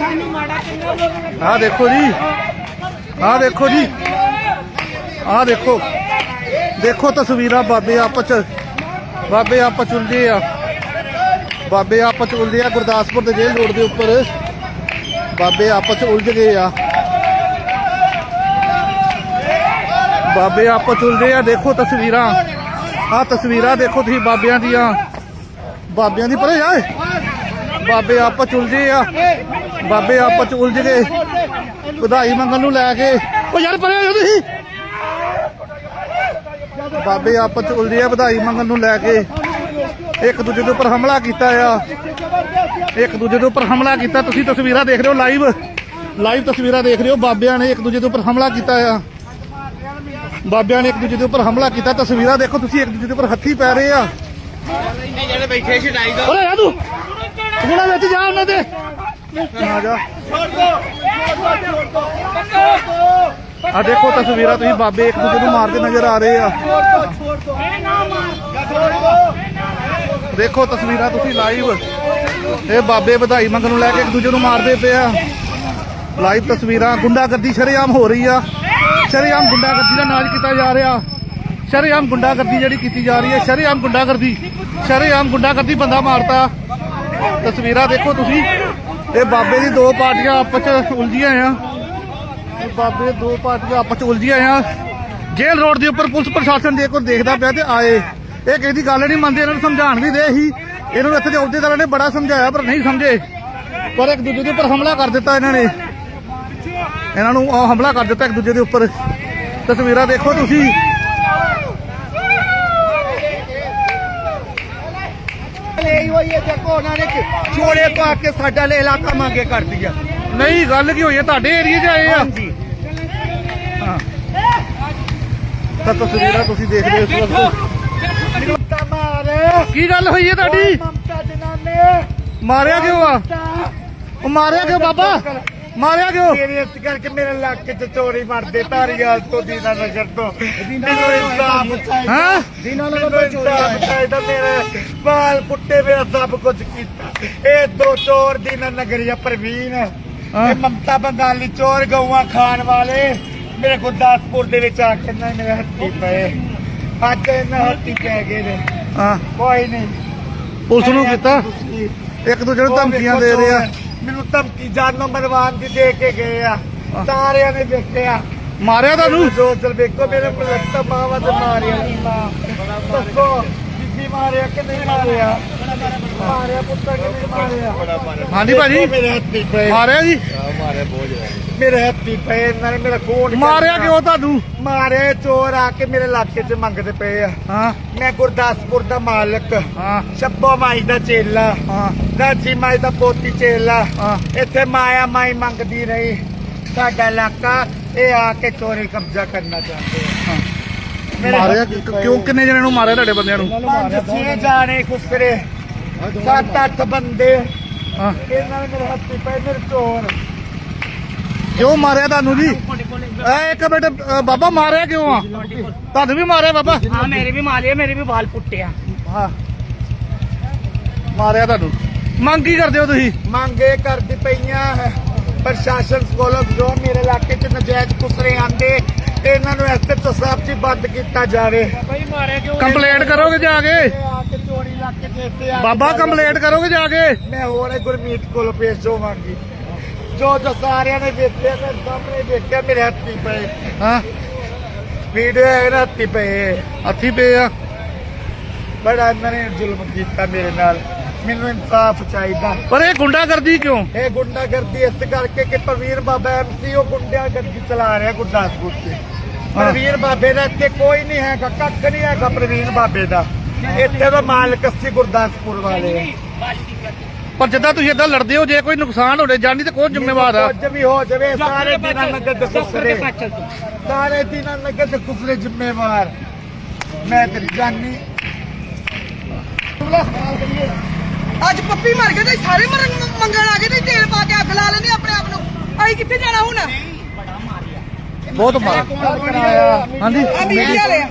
ਸਾਨੂੰ ਦੇਖੋ ਜੀ। ਆਹ ਦੇਖੋ ਜੀ। ਆਹ ਦੇਖੋ। ਦੇਖੋ ਤਸਵੀਰਾਂ ਬਾਬੇ ਆਪਸ ਚ। ਬਾਬੇ ਆਪਸ ਚ ਉਲਝੇ ਆ। ਬਾਬੇ ਆਪਸ ਚ ਉਲਝੇ ਆ ਗੁਰਦਾਸਪੁਰ ਦੇ ਜੇਲ੍ਹ ਰੋਡ ਦੇ ਉੱਪਰ। ਬਾਬੇ ਆਪਸ ਚ ਉਲਝ ਗਏ ਆ। ਬਾਬੇ ਆਪਸ ਚ ਉਲਝੇ ਆ। ਦੇਖੋ ਤਸਵੀਰਾਂ। ਆਹ ਤਸਵੀਰਾਂ ਦੇਖੋ ਤੁਸੀਂ ਬਾਬਿਆਂ ਦੀਆਂ। ਬਾਬਿਆਂ ਦੀ ਪਰੇ ਜਾਏ ਬਾਬੇ ਆਪਸ ਚ ਉਲਝੇ ਆ। ਬਾਬੇ ਆਪਸ ਚ ਉਲਝ ਗਏ ਵਧਾਈ ਮੰਗਣ ਨੂੰ ਲੈ ਕੇ। ਉਹ ਯਾਰ ਪਰੇ ਹੋ ਤੁਸੀਂ। ਬਾਬੇ ਆਪਸ ਚ ਉਲਝੇ ਵਧਾਈ ਮੰਗਣ ਨੂੰ ਲੈ ਕੇ ਇੱਕ ਦੂਜੇ ਦੇ ਉੱਪਰ ਹਮਲਾ ਕੀਤਾ ਆ। ਇੱਕ ਦੂਜੇ ਦੇ ਉੱਪਰ ਹਮਲਾ ਕੀਤਾ। ਤੁਸੀਂ ਤਸਵੀਰਾਂ ਦੇਖ ਰਹੇ ਹੋ ਲਾਈਵ। ਲਾਈਵ ਤਸਵੀਰਾਂ ਦੇਖ ਰਹੇ ਹੋ। ਬਾਬਿਆਂ ਨੇ ਇੱਕ ਦੂਜੇ ਦੇ ਉੱਪਰ ਹਮਲਾ ਕੀਤਾ ਆ। ਬਾਬਿਆਂ ਨੇ ਇੱਕ ਦੂਜੇ ਦੇ ਉੱਪਰ ਹਮਲਾ ਕੀਤਾ। ਤਸਵੀਰਾਂ ਦੇਖੋ ਤੁਸੀਂ ਇੱਕ ਦੂਜੇ ਦੇ ਉੱਪਰ ਹੱਥੀ ਪੈ ਰਹੇ ਆ। ਜਿਹੜੇ ਬੈਠੇ ਛਡਾਈ ਦੋ ਓਏ ਆ ਤੂੰ। ਜਿਹੜਾ ਵਿੱਚ ਜਾ ਉਹਨਾਂ ਦੇ ਆ ਜਾ। ਆ ਦੇਖੋ ਤਸਵੀਰਾਂ ਤੁਸੀਂ ਬਾਬੇ ਇੱਕ ਦੂਜੇ ਨੂੰ ਮਾਰਦੇ ਨਜ਼ਰ ਆ ਰਹੇ ਆ। ਦੇਖੋ ਤਸਵੀਰਾਂ ਤੁਸੀਂ ਲਾਈਵ ਇਹ ਬਾਬੇ ਵਧਾਈ ਮੰਗਣ ਨੂੰ ਲੈ ਕੇ ਇੱਕ ਦੂਜੇ ਨੂੰ ਮਾਰਦੇ ਪਏ ਆ। ਲਾਈਵ ਤਸਵੀਰਾਂ ਗੁੰਡਾਗਰਦੀ ਸ਼ਰੇਆਮ ਹੋ ਰਹੀ ਆ। ਸ਼ਰੇਆਮ ਗੁੰਡਾਗਰਦੀ ਦਾ ਨਾਚ ਕੀਤਾ ਜਾ ਰਿਹਾ। ਸ਼ਰੇਆਮ ਗੁੰਡਾਗਰਦੀ ਜਿਹੜੀ ਕੀਤੀ ਜਾ ਰਹੀ ਹੈ ਸ਼ਰੇਆਮ ਗੁੰਡਾਗਰਦੀ। ਸ਼ਰੇਆਮ ਗੁੰਡਾਗਰਦੀ ਬੰਦਾ ਮਾਰਤਾ। ਤਸਵੀਰਾਂ ਦੇਖੋ ਤੁਸੀਂ। ਇਹ ਬਾਬੇ ਦੀ ਦੋ ਪਾਰਟੀਆਂ ਆਪਸ ਚ ਉਲਝੀਆਂ ਆ ਇਹ ਬਾਬੇ ਦੀ ਦੋ ਪਾਰਟੀਆਂ ਆਪਸ ਚ ਉਲਝੀਆਂ ਆ ਜੇਲ੍ਹ ਰੋਡ ਦੇ ਉੱਪਰ ਪੁਲਿਸ ਪ੍ਰਸ਼ਾਸਨ ਦੇ ਕੋਈ ਦੇਖਦਾ ਪਿਆ ਤੇ ਆਏ। ਇਹ ਕਿਸੇ ਦੀ ਗੱਲ ਨਹੀਂ ਮੰਨਦੇ, ਇਹਨਾਂ ਨੂੰ ਸਮਝਾਉਣ ਵੀ ਦੇ ਸੀ ਇਹਨਾਂ ਨੂੰ ਇੱਥੇ ਦੇ ਅਹੁਦੇਦਾਰਾਂ ਨੇ ਬੜਾ ਸਮਝਾਇਆ, ਪਰ ਨਹੀਂ ਸਮਝੇ। ਪਰ ਇੱਕ ਦੂਜੇ ਦੇ ਉੱਪਰ ਹਮਲਾ ਕਰ ਦਿੱਤਾ ਇਹਨਾਂ ਨੇ। ਇਹਨਾਂ ਨੂੰ ਹਮਲਾ ਕਰ ਦਿੱਤਾ ਇੱਕ ਦੂਜੇ ਦੇ ਉੱਪਰ। ਤਸਵੀਰਾਂ ਦੇਖੋ ਤੁਸੀਂ। ਲਈ ਹੋਈ ਹੈ ਦੇਖੋ ਉਹਨਾਂ ਨੇ ਚੋੜੇ ਪਾ ਕੇ ਸਾਡਾ ਲੈ ਇਲਾਕਾ ਮੰਗੇ ਕਰਦੀ ਆ। ਨਹੀਂ ਗੱਲ ਕੀ ਹੋਈ ਹੈ? ਤੁਹਾਡੇ ਏਰੀਏ 'ਚ ਆਏ ਆ। ਹਾਂਜੀ। ਹਾਂ। ਤਾਂ ਤਸਵੀਰਾਂ ਤੁਸੀਂ ਦੇਖ ਰਹੇ ਹੋ ਇਸ ਵਕਤ। ਮਮਤਾ ਮਾਰੇ। ਕੀ ਗੱਲ ਹੋਈ ਹੈ ਤੁਹਾਡੀ? ਮਮਤਾ ਜਨਾਨੇ। ਮਾਰਿਆ ਕਿਉਂ ਆ? ਉਹ ਮਾਰਿਆ ਕਿਉਂ ਬਾਬਾ? ਮਾਰਿਆ ਕਿਉਂ? ਮੇਰੇ ਇਸ ਕਰਕੇ ਮੇਰੇ ਇਲਾਕੇ ਚ ਚੋਰੀ ਮਰਦੇ ਧਾਰੀਵਾਲ ਤੋਂ ਦੀਨਾ ਨਗਰ ਤੋਂ। ਮੈਨੂੰ ਇਨਸਾਫ ਚਾਹੀਦਾ। ਹਾਂ? ਦੀਨਾ ਨਗਰ ਤੋਂ ਇਨਸਾਫ ਚਾਹੀਦਾ ਮੇਰੇ ਬਾਲ ਪੁੱਟੇ ਮੇਰਾ ਸਭ ਕੁਝ ਕੀਤਾ। ਇਹ ਦੋ ਚੋਰ ਦੀਨਾ ਨਗਰੀਆ ਪ੍ਰਵੀਨ। ਇਹ ਮਮਤਾ ਬੰਗਾਲੀ ਚੋਰ ਗਊਆਂ ਖਾਣ ਵਾਲੇ। ਮੇਰੇ ਗੁਰਦਾਸਪੁਰ ਦੇ ਵਿੱਚ ਆ ਕੇ ਨਾ ਮੇਰੇ ਹੱਥੀ ਪਏ। ਅੱਜ ਇਹਨਾਂ ਹੱਥੀ ਪੈ ਗਏ ਨੇ। ਹਾਂ। ਕੋਈ ਨਹੀਂ। ਪੁਲਿਸ ਨੂੰ ਕੀਤਾ? ਇੱਕ ਦੂਜੇ ਨੂੰ ਧਮਕੀਆਂ ਦੇ ਰਹੇ ਆ। ਮੈਨੂੰ ਧਮਕੀ ਜਾਨੋਂ ਮਰਵਾਨ ਦੀ ਦੇ ਕੇ ਗਏ ਆ। ਸਾਰਿਆਂ ਨੇ ਵੇਖਿਆ ਮਾਰਿਆ ਤੁਹਾਨੂੰ ਜੋ ਚਲ ਵੇਖੋ ਮੇਰੇ ਮਲਕਤਾ ਮਾਵਾ ਤੇ ਮਾਰਿਆ। ਨਹੀਂ ਮਾਂ ਦੱਸੋ ਬੀਬੀ ਮਾਰਿਆ ਕਿ ਨਹੀਂ ਮਾਰਿਆ? ਮਾਰਿਆ ਮਾਰਿਆ? ਹਾਂਜੀ ਭਾਜੀ। ਮੇਰੇ ਹੱਥੀ ਪਏ ਮਾਰਿਆ ਜੀ? ਮੇਰੇ ਹੱਥੀ ਪਏ ਇਹਨਾਂ ਨੇ ਮੇਰਾ ਖੂਨ ਮਾਰਿਆ ਕਿਉਂ ਤੁਹਾਨੂੰ? ਮਾਰੇ ਚੋਰ ਆ ਕੇ ਮੇਰੇ ਇਲਾਕੇ 'ਚ ਮੰਗਦੇ ਪਏ ਆ। ਹਾਂ। ਮੈਂ ਗੁਰਦਾਸਪੁਰ ਦਾ ਮਾਲਕ। ਹਾਂ। ਸ਼ੱਬੋ ਮਾਈ ਦਾ ਚੇਲਾ। ਹਾਂ। ਨਾਚੀ ਮਾਈ ਦਾ ਪੋਤੀ ਚੇਲਾ। ਹਾਂ। ਇੱਥੇ ਮਾਇਆ ਮਾਈ ਮੰਗਦੀ ਰਹੀ। ਸਾਡਾ ਇਲਾਕਾ ਇਹ ਆ ਕੇ ਚੋਰੀ ਕਬਜ਼ਾ ਕਰਨਾ ਚਾਹੁੰਦੇ ਆ। ਮੇਰੇ ਮਾਰਿਆ ਹੱਥੀਂ ਕਿ- ਪਏ। ਕਿਉਂ ਕਿੰਨੇ ਜਣੇ ਨੂੰ ਮਾਰਿਆ ਤੁਹਾਡੇ ਬੰਦਿਆਂ ਨੂੰ? ਪੰਜ ਛੇ ਜਾਣੇ ਖੁਸਰੇ। ਸੱਤ ਅੱਠ ਬੰਦੇ ਹਾਂ ਇਹਨਾਂ ਨੇ ਮੇਰੇ ਹੱਥੀ ਪਏ ਮੇਰੇ ਚੋਰ ਕਿਉਂ ਮਾਰਿਆ ਤੁਹਾਨੂੰ ਜੀ ਐ ਇੱਕ ਮਿੰਟ ਅ, ਬਾਬਾ ਮਾਰਿਆ ਕਿਉਂ ਆ ਤੁਹਾਨੂੰ ਵੀ ਮਾਰਿਆ ਬਾਬਾ हाँ मेरे भी मारे मेरे भी बाल पुट्टे हैं ਹਾਂ ਮਾਰਿਆ ਤੁਹਾਨੂੰ ਮੰਗ ਕੀ ਕਰਦੇ ਹੋ ਤੁਸੀਂ ਮੰਗੇ ਕਰਦੀ ਪਈਆਂ ਪ੍ਰਸ਼ਾਸਨ ਕੋਲੋਂ ਜੋ ਮੇਰੇ ਇਲਾਕੇ 'ਚ ਨਜਾਇਜ਼ ਖੁਸਰੇ ਆਂਦੇ ਇਹਨਾਂ ਨੂੰ ਐਸਐਚਓ ਸਾਹਿਬ ਜੀ ਬੰਦ ਕੀਤਾ ਜਾਵੇ भाई मारे क्यों ਕੰਪਲੇਂਟ ਕਰੋਗੇ ਜਾ ਕੇ ਇਹ ਆ ਕੇ ਚੋਰੀ ਇਲਾਕੇ 'ਚ ਇੱਥੇ ਆ ਕੇ ਬਾਬਾ ਕੰਪਲੇਂਟ ਕਰੋਗੇ ਜਾ ਕੇ? ਮੈਂ ਹੋਰ ਗੁਰਮੀਤ ਕੋਲ ਪੇਸ਼ ਹੋਵਾਂਗੀ। ਜੋ ਜੋ ਸਾਰਿਆਂ ਨੇ ਵੇਖਿਆ ਮੈਂ ਸਾਹਮਣੇ ਵੇਖਿਆ ਮੇਰੇ ਹੱਥੀ ਪਏ। ਹਾਂ। ਵੀਡੀਓ ਹੈ ਨਾ ਹੱਥੀ ਪਏ ਹੱਥੀ ਪਏ ਆ। ਬੜਾ ਇਹਨਾਂ ਨੇ ਜ਼ੁਲਮ ਕੀਤਾ ਮੇਰੇ ਨਾਲ। ਮੈਨੂੰ ਇਨਸਾਫ ਚਾਹੀਦਾ। ਪਰ ਇਹ ਗੁੰਡਾਗਰਦੀ ਕਿਉਂ? ਇਹ ਗੁੰਡਾਗਰਦੀ ਇਸ ਕਰਕੇ ਕਿ ਪ੍ਰਵੀਰ ਬਾਬਾ ਐਮਸੀ ਉਹ ਗੁੰਡਾਗਰਦੀ ਚਲਾ ਰਿਹਾ ਗੁਰਦਾਸਪੁਰ ਤੇ ਪ੍ਰਵੀਰ ਬਾਬੇ ਦਾ ਇੱਥੇ ਕੋਈ ਨਹੀਂ ਹੈਗਾ ਕੱਖ ਨਹੀਂ ਹੈਗਾ ਪ੍ਰਵੀਰ ਬਾਬੇ ਦਾ। ਇੱਥੇ ਦਾ ਮਾਲਕ ਅਸੀਂ ਗੁਰਦਾਸਪੁਰ ਵਾਲੇ। ਪਰ ਜਿੱਦਾਂ ਤੁਸੀਂ ਇਦਾਂ ਲੜਦੇ ਹੋ ਜੇ ਕੋਈ ਨੁਕਸਾਨ ਹੋਵੇ ਜਾਨੀ ਤੇ ਕੌਣ ਜ਼ਿੰਮੇਵਾਰ ਆ। ਕੁਝ ਵੀ ਹੋ ਜਾਵੇ ਸਾਰੇ ਦਿਨਾਂ ਨਗਦ ਖੁਸਰੇ। ਸਾਰੇ ਦਿਨਾਂ ਨਗਦ ਖੁਸਰੇ ਜ਼ਿੰਮੇਵਾਰ। ਮੈਂ ਤੇਰੀ ਜਾਨੀ। ਅੱਜ ਪੱਪੀ ਮਰ ਗਏ ਤੇ ਸਾਰੇ ਮਰਨ ਮੰਗਣ ਆ ਗਏ ਤੇ ਤੇਲ ਪਾ ਕੇ ਅੱਗ ਲਾ ਲੈਂਦੇ ਆਪਣੇ ਆਪ ਨੂੰ। ਅਸੀਂ ਕਿੱਥੇ ਜਾਣਾ ਹੁਣ? ਬਹੁਤ ਮਾਰ ਕਰਾਇਆ ਹਾਂਜੀ। ਮੀਡੀਆ ਵਾਲੇ